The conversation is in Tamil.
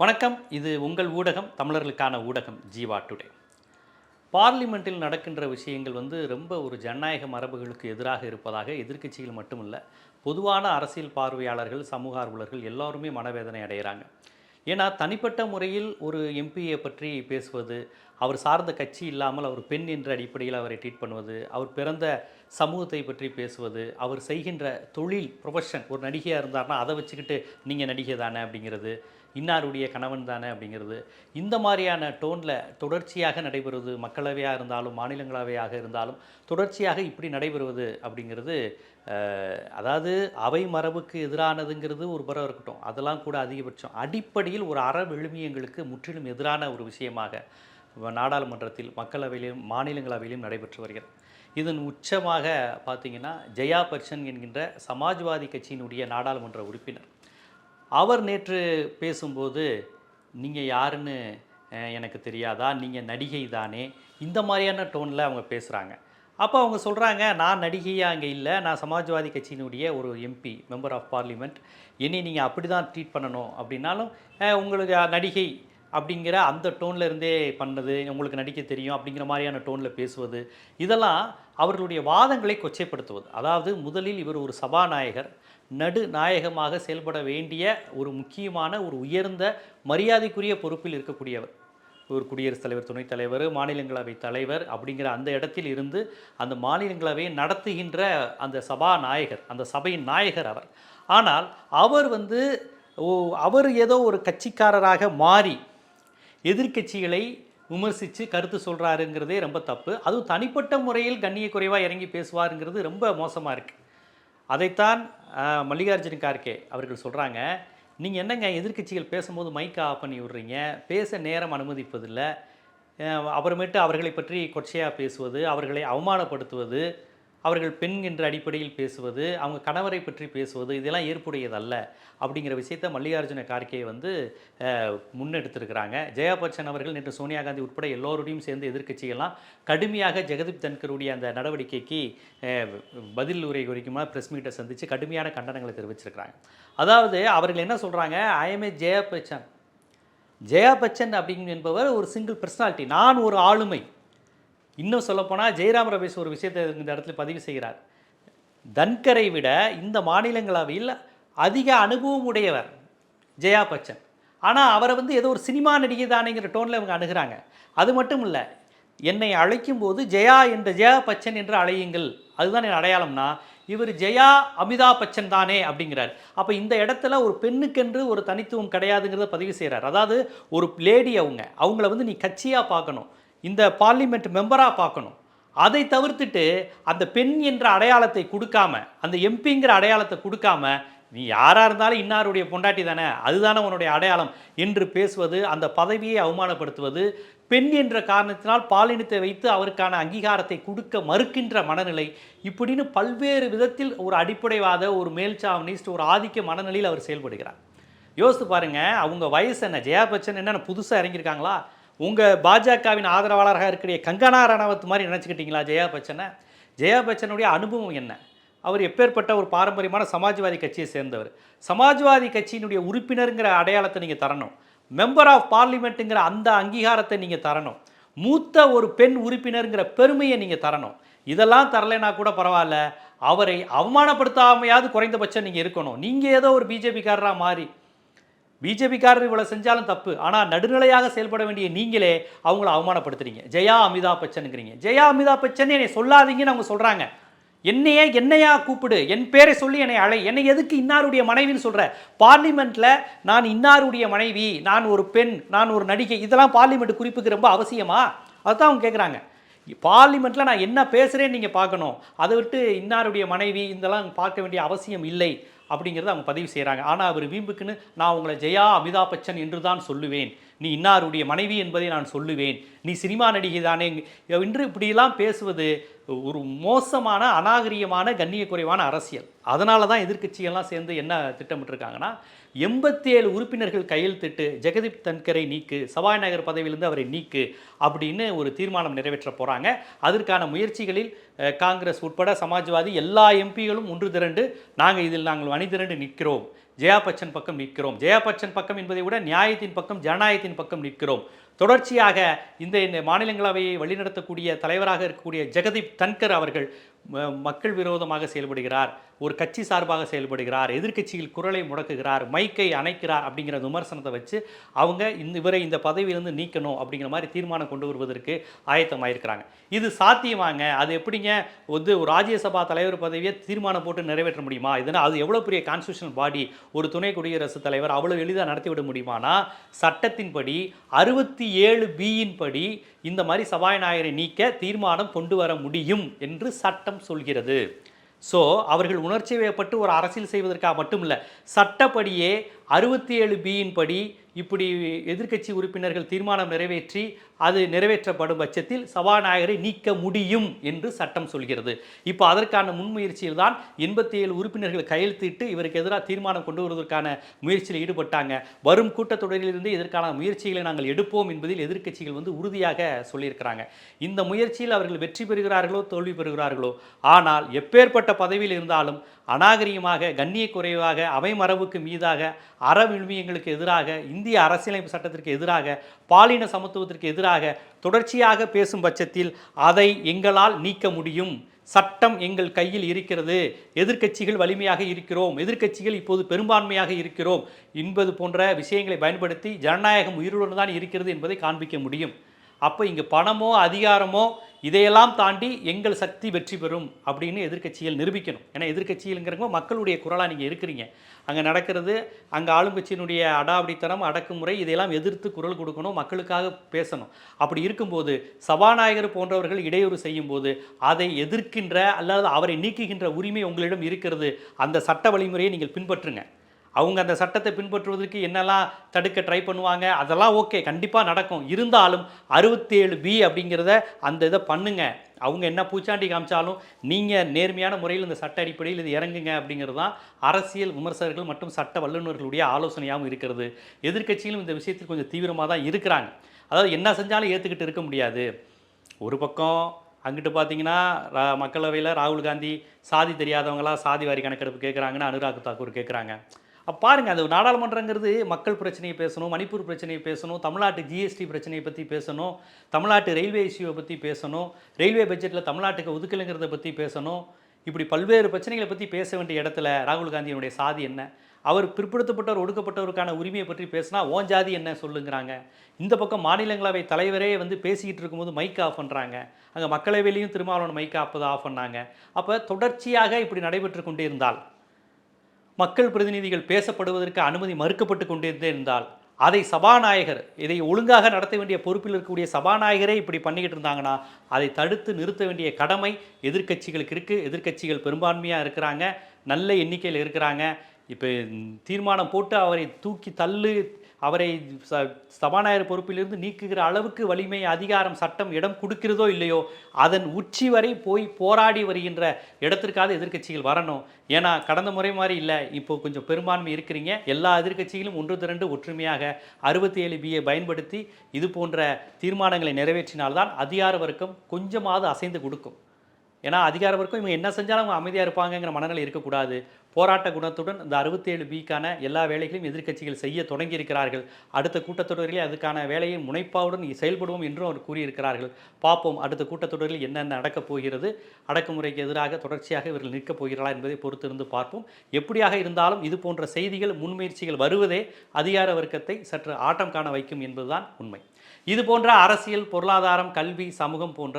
வணக்கம். இது உங்கள் ஊடகம் தமிழர்களுக்கான ஊடகம் ஜீவா டுடே. பார்லிமெண்ட்டில் நடக்கின்ற விஷயங்கள் வந்து ரொம்ப ஒரு ஜனநாயக மரபுகளுக்கு எதிராக இருப்பதாக எதிர்க்கட்சிகள் மட்டுமல்ல பொதுவான அரசியல் பார்வையாளர்கள் சமூக ஆர்வலர்கள் எல்லாருமே மனவேதனை அடைகிறாங்க. ஏன்னா தனிப்பட்ட முறையில் ஒரு எம்பியை பற்றி பேசுவது அவர் சார்ந்த கட்சி இல்லாமல் அவர் பெண் என்ற அடிப்படையில் அவரை ட்ரீட் பண்ணுவது அவர் பிறந்த சமூகத்தை பற்றி பேசுவது அவர் செய்கின்ற தொழில் ப்ரொஃபஷன் ஒரு நடிகையாக இருந்தார்னா அதை வச்சுக்கிட்டு நீங்கள் நடிகை தானே அப்படிங்கிறது இன்னாருடைய கணவன் தானே அப்படிங்கிறது இந்த மாதிரியான டோனில் தொடர்ச்சியாக நடைபெறுவது மக்களவையாக இருந்தாலும் மாநிலங்களவையாக இருந்தாலும் தொடர்ச்சியாக இப்படி நடைபெறுவது அப்படிங்கிறது அதாவது அவை மரபுக்கு எதிரானதுங்கிறது ஒரு புறம் இருக்கட்டும் அதெல்லாம் கூட அதிகபட்சம். அடிப்படையில் ஒரு அற விழுமியங்களுக்கு முற்றிலும் எதிரான ஒரு விஷயமாக நாடாளுமன்றத்தில் மக்களவையிலும் மாநிலங்களவையிலும் நடைபெற்று வருகிறது. இதன் உச்சமாக பார்த்தீங்கன்னா ஜெயா பர்ஷன் என்கின்ற சமாஜ்வாதி கட்சியினுடைய நாடாளுமன்ற உறுப்பினர். அவர் நேற்று பேசும்போது நீங்கள் யாருன்னு எனக்கு தெரியாதா? நீங்கள் நடிகை தானே? இந்த மாதிரியான டோனில் அவங்க பேசுகிறாங்க அப்போ அவங்க சொல்கிறாங்க நான் நடிகையாக அங்கே இல்லை. நான் சமாஜ்வாதி கட்சியினுடைய ஒரு எம்பி மெம்பர் ஆஃப் பார்லிமெண்ட். என்னை நீங்கள் அப்படி தான் ட்ரீட் பண்ணணும். அப்படின்னாலும் உங்களுக்கு நடிகை அப்படிங்கிற அந்த டோன்ல இருந்தே பண்ணது உங்களுக்கு நடிக்க தெரியும் அப்படிங்கிற மாதிரியான டோனில் பேசுவது இதெல்லாம் அவர்களுடைய வாதங்களை கொச்சைப்படுத்துவது. அதாவது முதலில் இவர் ஒரு சபாநாயகர் நடு நாயகமாக செயல்பட வேண்டிய ஒரு முக்கியமான ஒரு உயர்ந்த மரியாதைக்குரிய பொறுப்பில் இருக்கக்கூடியவர். ஒரு குடியரசுத் தலைவர் துணைத் தலைவர் மாநிலங்களவை தலைவர் அப்படிங்கிற அந்த இடத்தில் இருந்து அந்த மாநிலங்களவையை நடத்துகின்ற அந்த சபாநாயகர் அந்த சபையின் நாயகர் அவர். ஆனால் அவர் வந்து ஓ அவர் ஏதோ ஒரு கட்சிக்காரராக மாறி எதிர்க்கட்சிகளை விமர்சித்து கருத்து சொல்கிறாருங்கிறதே ரொம்ப தப்பு. அதுவும் தனிப்பட்ட முறையில் கண்ணிய குறைவாக இறங்கி பேசுவாருங்கிறது ரொம்ப மோசமாக இருக்குது அதைத்தான் அஹ், மல்லிகார்ஜுன கார்கே அவர்கள் சொல்கிறாங்க நீங்கள் என்னங்க எதிர்க்கட்சிகள் பேசும்போது மைக்கை ஆஃப் பண்ணி விடுறீங்க? பேச நேரம் அனுமதிப்பதில்லை. அப்புறமேட்டு அவர்களை பற்றி கொச்சையாக பேசுவது அவர்களை அவமானப்படுத்துவது அவர்கள் பெண் என்ற அடிப்படையில் பேசுவது அவங்க கணவரை பற்றி பேசுவது இதெல்லாம் ஏற்புடையதல்ல அப்படிங்கிற விஷயத்தை மல்லிகார்ஜுன கார்கே வந்து முன்னெடுத்திருக்கிறாங்க. ஜெயா பச்சன் அவர்கள் நேற்று சோனியா காந்தி உட்பட எல்லோருடையும் சேர்ந்து எதிர்க்கட்சிகள்லாம் கடுமையாக ஜெகதீப் தன்கருடைய அந்த நடவடிக்கைக்கு பதில் உரை குறிக்குமா ப்ரெஸ் மீட்டை சந்தித்து கடுமையான கண்டனங்களை தெரிவிச்சிருக்கிறாங்க. அதாவது அவர்கள் என்ன சொல்கிறாங்க ஐஎம்ஏ ஜெயா பச்சன் ஜெயா பச்சன் அப்படிங்க என்பவர் ஒரு சிங்கிள் பர்சனாலிட்டி நான் ஒரு ஆளுமை. இன்னும் சொல்லப்போனால் ஜெயராம் ரமேஷ் ஒரு விஷயத்தை இந்த இடத்துல பதிவு செய்கிறார். தன்கரை விட இந்த மாநிலங்களவையில் அதிக அனுபவம் உடையவர் ஜெயா பச்சன். ஆனால் அவரை வந்து ஏதோ ஒரு சினிமா நடிகை தானேங்கிற டோனில் இவங்க அணுகிறாங்க. அது மட்டும் இல்லை என்னை அழைக்கும் போது ஜெயா என்ற ஜெயா பச்சன் என்று அழையுங்கள். அதுதான் என் அடையாளம்னா இவர் ஜெயா அமிதாப் பச்சன் தானே அப்படிங்கிறார். அப்போ இந்த இடத்துல ஒரு பெண்ணுக்கென்று ஒரு தனித்துவம் கிடையாதுங்கிறத பதிவு செய்கிறார் அதாவது ஒரு லேடி அவங்க அவங்கள வந்து நீ கட்சியாக பார்க்கணும். இந்த பார்லிமெண்ட் மெம்பராக பார்க்கணும். அதை தவிர்த்துட்டு அந்த பெண் என்ற அடையாளத்தை கொடுக்காம அந்த எம்பிங்கிற அடையாளத்தை கொடுக்காம நீ யாராக இருந்தாலும் இன்னாருடைய பொண்டாட்டி தானே அதுதானே உன்னுடைய அடையாளம் என்று பேசுவது அந்த பதவியை அவமானப்படுத்துவது பெண் என்ற காரணத்தினால் பாலினத்தை வைத்து அவருக்கான அங்கீகாரத்தை கொடுக்க மறுக்கின்ற மனநிலை இப்படின்னு பல்வேறு விதத்தில் ஒரு அடிப்படைவாத ஒரு மேல்சாவனிஸ்ட் ஒரு ஆதிக்க மனநிலையில் அவர் செயல்படுகிறார். யோசித்து பாருங்கள் அவங்க வயசு என்ன ஜெயா பச்சன் என்னென்ன புதுசாக இறங்கியிருக்காங்களா? உங்கள் பாஜகவின் ஆதரவாளராக இருக்கிற கங்கனா ரணவத் மாதிரி நினச்சிக்கிட்டீங்களா ஜெயா பச்சனை? ஜெயா பச்சனுடைய அனுபவம் என்ன? அவர் எப்பேற்பட்ட ஒரு பாரம்பரியமான சமாஜ்வாதி கட்சியை சேர்ந்தவர். சமாஜ்வாதி கட்சியினுடைய உறுப்பினருங்கிற அடையாளத்தை நீங்கள் தரணும். மெம்பர் ஆஃப் பார்லிமெண்ட்டுங்கிற அந்த அங்கீகாரத்தை நீங்கள் தரணும். மூத்த ஒரு பெண் உறுப்பினருங்கிற பெருமையை நீங்கள் தரணும். இதெல்லாம் தரலைன்னா கூட பரவாயில்ல. அவரை அவமானப்படுத்தாமையாவது குறைந்தபட்சம் நீங்கள் இருக்கணும். நீங்கள் ஏதோ ஒரு பிஜேபிக்காரராக மாறி பிஜேபிக்காரர் இவ்வளோ செஞ்சாலும் தப்பு. ஆனால் நடுநிலையாக செயல்பட வேண்டிய நீங்களே அவங்கள அவமானப்படுத்துறீங்க. ஜெயா அமிதாப் பச்சனுங்கிறீங்க. ஜெயா அமிதாப் பச்சன் என்னை சொல்லாதீங்கன்னு அவங்க சொல்கிறாங்க என்னையே என்னையா கூப்பிடு. என் பேரை சொல்லி என்னை அழை. என்னை எதுக்கு இன்னாருடைய மனைவின்னு சொல்கிற பார்லிமெண்ட்டில் நான் இன்னாருடைய மனைவி நான் ஒரு பெண் நான் ஒரு நடிகை இதெல்லாம் பார்லிமெண்ட் குறிப்புக்கு ரொம்ப அவசியமா? அதுதான் அவங்க கேட்குறாங்க பார்லிமெண்ட்டில் நான் என்ன பேசுகிறேன்னு நீங்கள் பார்க்கணும். அதை விட்டு இன்னாருடைய மனைவி இதெல்லாம் பார்க்க வேண்டிய அவசியம் இல்லை. அப்படிங்கிறத அவங்க பதிவு செய்கிறாங்க ஆனால் அவர் வீம்புக்குன்னு நான் உங்களை ஜெயா அமிதாப் பச்சன் என்று தான் சொல்லுவேன். நீ இன்னாருடைய மனைவி என்பதை நான் சொல்லுவேன். நீ சினிமா நடிகை தானே. என்று இப்படியெல்லாம் பேசுவது ஒரு மோசமான அநாகரிகமான கண்ணிய குறைவான அரசியல். அதனால தான் எதிர்கட்சிகள்லாம் சேர்ந்து என்ன திட்டமிட்டிருக்காங்கன்னா எண்பத்தி ஏழு உறுப்பினர்கள் கையெழுத்திட்டு ஜெகதீப் தன்கரை நீக்கு சபாநாயகர் பதவியிலிருந்து அவரை நீக்கு அப்படின்னு ஒரு தீர்மானம் நிறைவேற்ற போகிறாங்க அதற்கான முயற்சிகளில் காங்கிரஸ் உட்பட சமாஜ்வாதி எல்லா எம்பிகளும் ஒன்று திரண்டு நாங்கள் இதில் நாங்கள் அணி திரண்டு நிற்கிறோம். ஜெயா பச்சன் பக்கம் நிற்கிறோம். ஜெயா பச்சன் பக்கம் என்பதை விட நியாயத்தின் பக்கம் ஜனநாயகத்தின் பக்கம் நிற்கிறோம். தொடர்ச்சியாக இந்த இந்த மாநிலங்களவையை வழிநடத்தக்கூடிய தலைவராக இருக்கக்கூடிய ஜெகதீப் தன்கர் அவர்கள் மக்கள் விரோதமாக செயல்படுகிறார். ஒரு கட்சி சார்பாக செயல்படுகிறார் எதிர்கட்சியில் குரலை முடக்குகிறார் மைக்கை அணைக்கிறார் அப்படிங்கிற விமர்சனத்தை வச்சு அவங்க இந்த இவரை இந்த பதவியிலிருந்து நீக்கணும் அப்படிங்கிற மாதிரி தீர்மானம் கொண்டு வருவதற்கு ஆயத்தமாயிருக்கிறாங்க. இது சாத்தியமாங்க. அது எப்படிங்க? வந்து ஒரு ராஜ்யசபா தலைவர் பதவியை தீர்மானம் போட்டு நிறைவேற்ற முடியுமா? இதனால் அது எவ்வளோ பெரிய கான்ஸ்டியூஷனல் பாடி ஒரு துணை குடியரசுத் தலைவர் அவ்வளோ எளிதாக நடத்திவிட முடியுமானா? சட்டத்தின்படி அறுபத்தி ஏழு பியின் படி இந்த மாதிரி சபாநாயகரை நீக்க தீர்மானம் கொண்டு வர முடியும் என்று சட்டம் சொல்கிறது. ஸோ அவர்கள் உணர்ச்சி வயப்பட்டு ஒரு அரசியல் செய்வதற்காக மட்டும் இல்லை சட்டப்படியே அறுபத்தி ஏழு பியின் படி இப்படி எதிர்க்கட்சி உறுப்பினர்கள் தீர்மானம் நிறைவேற்றி அது நிறைவேற்றப்படும் பட்சத்தில் சபாநாயகரை நீக்க முடியும் என்று சட்டம் சொல்கிறது. இப்போ அதற்கான முன்முயற்சியில் தான் எண்பத்தி ஏழு உறுப்பினர்கள் கையெழுத்திட்டு இவருக்கு எதிராக தீர்மானம் கொண்டு வருவதற்கான முயற்சியில் ஈடுபட்டாங்க. வரும் கூட்டத்தொடரிலிருந்து இதற்கான முயற்சிகளை நாங்கள் எடுப்போம் என்பதில் எதிர்க்கட்சிகள் வந்து உறுதியாக சொல்லியிருக்கிறாங்க. இந்த முயற்சியில் அவர்கள் வெற்றி பெறுகிறார்களோ தோல்வி பெறுகிறார்களோ? ஆனால் எப்பேற்பட்ட பதவியில் இருந்தாலும் அநாகரிகமாக கண்ணிய குறைவாக அவை மரபுக்கு மீதாக அற விழுமியங்களுக்கு எதிராக இந்திய அரசியலமைப்பு சட்டத்திற்கு எதிராக பாலின சமத்துவத்திற்கு எதிராக தொடர்ச்சியாக பேசும் பட்சத்தில் அதை எங்களால் நீக்க முடியும்? சட்டம் எங்கள் கையில் இருக்கிறது. எதிர்க்கட்சிகள் வலிமையாக இருக்கிறோம். எதிர்க்கட்சிகள் இப்போது பெரும்பான்மையாக இருக்கிறோம். என்பது போன்ற விஷயங்களை பயன்படுத்தி ஜனநாயகம் உயிருடன் தான் இருக்கிறது என்பதை காண்பிக்க முடியும். அப்போ இங்கே பணமோ அதிகாரமோ இதையெல்லாம் தாண்டி எங்கள் சக்தி வெற்றி பெறும் அப்படின்னு எதிர்க்கட்சிகள் நிரூபிக்கணும். ஏன்னா எதிர்க்கட்சிகள்ங்கிறவங்க மக்களுடைய குரலாக நீங்கள் இருக்கிறீங்க. அங்கே நடக்கிறது அங்கே ஆளுங்கட்சியினுடைய அடாவடித்தனம் அடக்குமுறை இதையெல்லாம் எதிர்த்து குரல் கொடுக்கணும் மக்களுக்காக பேசணும். அப்படி இருக்கும்போது சபாநாயகர் போன்றவர்கள் இடையூறு செய்யும்போது அதை எதிர்க்கின்ற அல்லது அவரை நீக்குகின்ற உரிமை உங்களிடம் இருக்கிறது அந்த சட்ட வழிமுறையை நீங்கள் பின்பற்றுங்க. அவங்க அந்த சட்டத்தை பின்பற்றுவதற்கு என்னெல்லாம் தடுக்க ட்ரை பண்ணுவாங்க அதெல்லாம் ஓகே கண்டிப்பாக நடக்கும். இருந்தாலும் அறுபத்தேழு பி அப்படிங்கிறத அந்த இதை பண்ணுங்க. அவங்க என்ன பூச்சாண்டி காமிச்சாலும் நீங்கள் நேர்மையான முறையில் இந்த சட்ட அடிப்படையில் இது இறங்குங்க அப்படிங்கிறது தான் அரசியல் விமர்சகர்கள் மற்றும் சட்ட வல்லுநர்களுடைய ஆலோசனையாகவும் இருக்கிறது. எதிர்கட்சிகளும் இந்த விஷயத்தில் கொஞ்சம் தீவிரமாக தான் இருக்கிறாங்க. அதாவது என்ன செஞ்சாலும் ஏற்றுக்கிட்டு இருக்க முடியாது. ஒரு பக்கம் அங்கிட்டு பார்த்தீங்கன்னா மக்களவையில் ராகுல் காந்தி சாதி தெரியாதவங்களாம் சாதி வாரி கணக்கெடுப்பு கேட்குறாங்கன்னு அனுராக் தாக்கூர் கேட்குறாங்க அப்போ பாருங்கள் அது நாடாளுமன்றங்கிறது மக்கள் பிரச்சனையை பேசணும் மணிப்பூர் பிரச்சனையை பேசணும் தமிழ்நாட்டு ஜிஎஸ்டி பிரச்சனையை பற்றி பேசணும் தமிழ்நாட்டு ரயில்வே இஷ்யூவை பற்றி பேசணும் ரயில்வே பட்ஜெட்டில் தமிழ்நாட்டுக்கு ஒதுக்கலைங்கிறத பற்றி பேசணும் இப்படி பல்வேறு பிரச்சனைகளை பற்றி பேச வேண்டிய இடத்துல ராகுல் காந்தியினுடைய சாதி என்ன? அவர் பிற்படுத்தப்பட்டவர் ஒடுக்கப்பட்டவருக்கான உரிமையை பற்றி பேசினா ஓன் ஜாதி என்ன சொல்லுங்கிறாங்க. இந்த பக்கம் மாநிலங்களவை தலைவரே வந்து பேசிக்கிட்டு இருக்கும்போது மைக் ஆஃப் பண்ணுறாங்க அங்கே மக்களவையிலையும் திருமாவளவன் மைக் ஆப்பதை ஆஃப் பண்ணாங்க. அப்போ தொடர்ச்சியாக இப்படி நடைபெற்று கொண்டே இருந்தால் மக்கள் பிரதிநிதிகள் பேசப்படுவதற்கு அனுமதி மறுக்கப்பட்டு கொண்டிருந்தே இருந்தால் அதை சபாநாயகர் இதை ஒழுங்காக நடத்த வேண்டிய பொறுப்பில் இருக்கக்கூடிய சபாநாயகரே இப்படி பண்ணிக்கிட்டு இருந்தாங்கன்னா அதை தடுத்து நிறுத்த வேண்டிய கடமை எதிர்க்கட்சிகளுக்கு இருக்குது எதிர்க்கட்சிகள் பெரும்பான்மையாக இருக்கிறாங்க நல்ல எண்ணிக்கையில் இருக்கிறாங்க. இப்போ தீர்மானம் போட்டு அவரை தூக்கி தள்ளு அவரை ச சபாநாயகர் பொறுப்பிலிருந்து நீக்குகிற அளவுக்கு வலிமை அதிகாரம் சட்டம் இடம் கொடுக்கிறதோ இல்லையோ அதன் உச்சி வரை போய் போராடி வருகின்ற இடத்திற்காக எதிர்க்கட்சிகள் வரணும். ஏன்னா கடந்த முறை மாதிரி இல்லை. இப்போ கொஞ்சம் பெரும்பான்மை இருக்கிறீங்க. எல்லா எதிர்கட்சிகளும் ஒன்று திரண்டு ஒற்றுமையாக அறுபத்தி ஏழு பிஏ பயன்படுத்தி இது போன்ற தீர்மானங்களை நிறைவேற்றினால்தான் அதிகார வர்க்கம் கொஞ்சமாவது அசைந்து கொடுக்கும். ஏன்னா அதிகார வர்க்கம் இவங்க என்ன செஞ்சாலும் அவங்க அமைதியாக இருப்பாங்கங்கிற மனநிலை இருக்கக்கூடாது. போராட்ட குணத்துடன் இந்த அறுபத்தேழு பிக்கான எல்லா வேலைகளையும் எதிர்க்கட்சிகள் செய்ய தொடங்கி இருக்கிறார்கள் அடுத்த கூட்டத்தொடரிலே அதுக்கான வேலையை முனைப்பாவுடன் செயல்படுவோம் என்றும் அவர் கூறியிருக்கிறார்கள். பார்ப்போம் அடுத்த கூட்டத்தொடரில் என்னென்ன நடக்கப் போகிறது? அடக்குமுறைக்கு எதிராக தொடர்ச்சியாக இவர்கள் நிற்கப் போகிறார்களா என்பதை பொறுத்திருந்து பார்ப்போம். எப்படியாக இருந்தாலும் இது போன்ற செய்திகள் முன்முயற்சிகள் வருவதே அதிகார வர்க்கத்தை சற்று ஆட்டம் காண வைக்கும் என்பதுதான் உண்மை. இது போன்ற அரசியல் பொருளாதாரம் கல்வி சமூகம் போன்ற